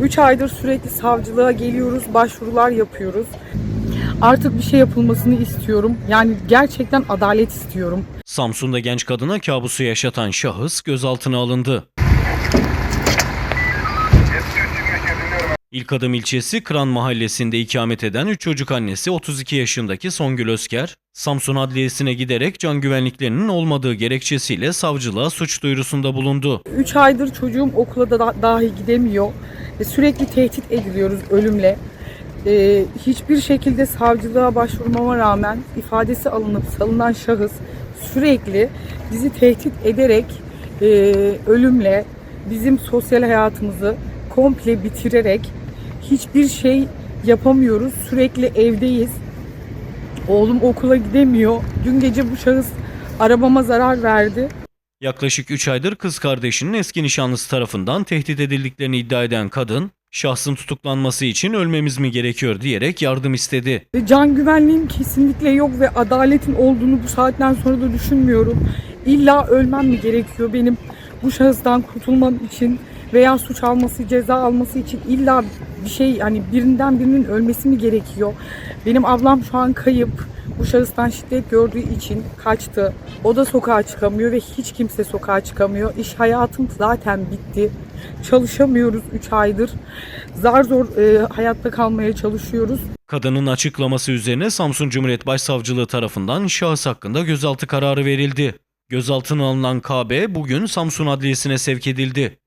3 aydır sürekli savcılığa geliyoruz, başvurular yapıyoruz. Artık bir şey yapılmasını istiyorum. Yani gerçekten adalet istiyorum. Samsun'da genç kadına kabusu yaşatan şahıs gözaltına alındı. İlk adım ilçesi Kıran mahallesinde ikamet eden 3 çocuk annesi 32 yaşındaki Songül Özker, Samsun Adliyesi'ne giderek can güvenliklerinin olmadığı gerekçesiyle savcılığa suç duyurusunda bulundu. 3 aydır çocuğum okula da da- dahi gidemiyor. Ve sürekli tehdit ediliyoruz ölümle. Ee, hiçbir şekilde savcılığa başvurmama rağmen ifadesi alınıp salınan şahıs sürekli bizi tehdit ederek e, ölümle bizim sosyal hayatımızı komple bitirerek hiçbir şey yapamıyoruz. Sürekli evdeyiz. Oğlum okula gidemiyor. Dün gece bu şahıs arabama zarar verdi. Yaklaşık 3 aydır kız kardeşinin eski nişanlısı tarafından tehdit edildiklerini iddia eden kadın, şahsın tutuklanması için ölmemiz mi gerekiyor diyerek yardım istedi. Can güvenliğim kesinlikle yok ve adaletin olduğunu bu saatten sonra da düşünmüyorum. İlla ölmem mi gerekiyor benim bu şahıstan kurtulmam için veya suç alması, ceza alması için illa bir şey hani birinden birinin ölmesi mi gerekiyor? Benim ablam şu an kayıp. Bu şahıstan şiddet gördüğü için kaçtı. O da sokağa çıkamıyor ve hiç kimse sokağa çıkamıyor. İş hayatım zaten bitti. Çalışamıyoruz 3 aydır. Zar zor e, hayatta kalmaya çalışıyoruz. Kadının açıklaması üzerine Samsun Cumhuriyet Başsavcılığı tarafından şahıs hakkında gözaltı kararı verildi. Gözaltına alınan KB bugün Samsun Adliyesi'ne sevk edildi.